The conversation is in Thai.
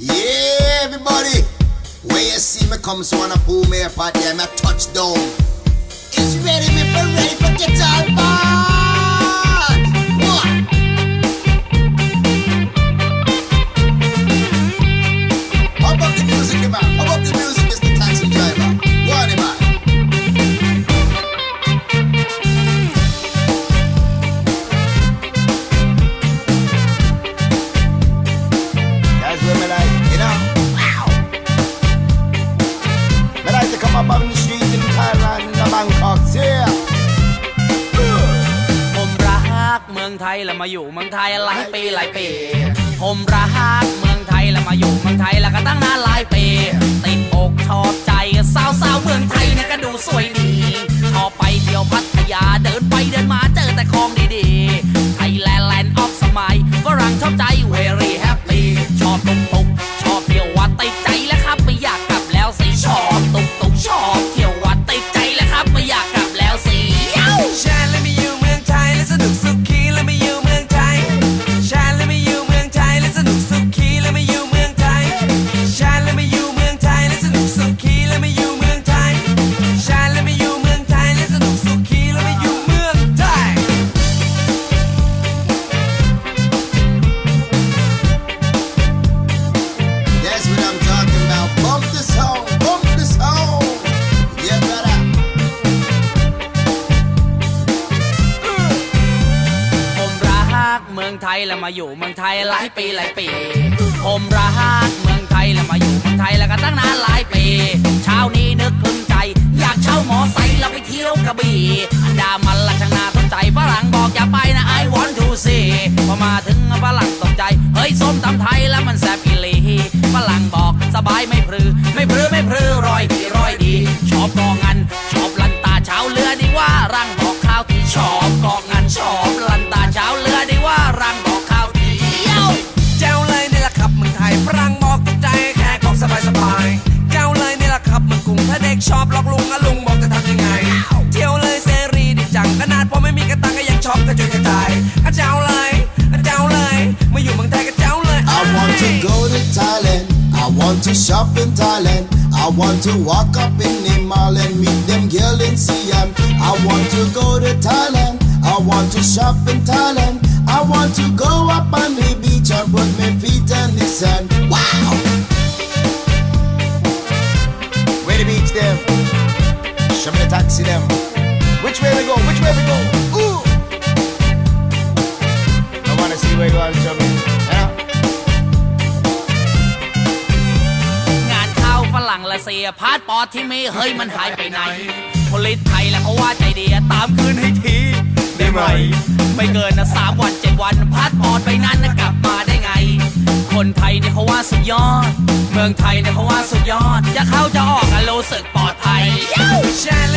Yeah, everybody. Where you see me come, so on a pull me apart, yeah, me touchdown. It's ready, me for ready for guitar part. Abang street in Thailand, in Bangkok, yeah. ผมรักเมืองไทยแล้วมาอยู่เมืองไทยหลายปีหลายปี ผมรักเมืองไทยแล้วมาอยู่เมืองไทยแล้วก็ตั้งนานหลายปี ติดอกชอบใจสาวสาวเมืองไทยเนี่ยก็ดูสวยดี ชอบไปเที่ยวพัทยาเดินไปเดินมาเจอแต่ของ มาอยู่เมืองไทยหลายปีหลายปี ผมรักเมืองไทยแล้วมาอยู่เมืองไทยแล้วก็ตั้งนานหลายปี เช้านี้นึกขึ้นใจ อยากเช่าหมอไซค์แล้วไปเที่ยวกระบี่อันดามันละช่างนาสนใจฝรั่งบอกอย่าไปนะ I want to see พอมาถึงฝรั่งตกใจ เฮ้ยส้มตำไทยแล้วมันแซ่บอีหลีฝรั่งบอกสบายไม่พรือ ไม่พรือไม่พรือร้อยดีร้อย กระตังก็ยังชอบกระจุยกระจายอะเจ้าเลยอะเจ้าเลยมาอยู่เมืองไทยก็เจ้าเลย I want to go to Thailand. I want to shop in Thailand. I want to walk up in the mall and meet them girl in Siam. I want to go to Thailand. I want to shop in Thailand. เสียพาสปอร์ตที่มีเฮ้ยมันหายไปไหนผลิตไทยแล้วเขาว่าใจดีอะตามคืนให้ที ได้ไหม ไม่เกินนะสามวันเจ็ดวันพาสปอร์ตไปนั้นนะกลับมาได้ไง คนไทยเนี่ยเขาว่าสุดยอด เมืองไทยเนี่ยเขาว่าสุดยอด จะเข้าจะออกอะรู้สึกปลอดภัยชาแล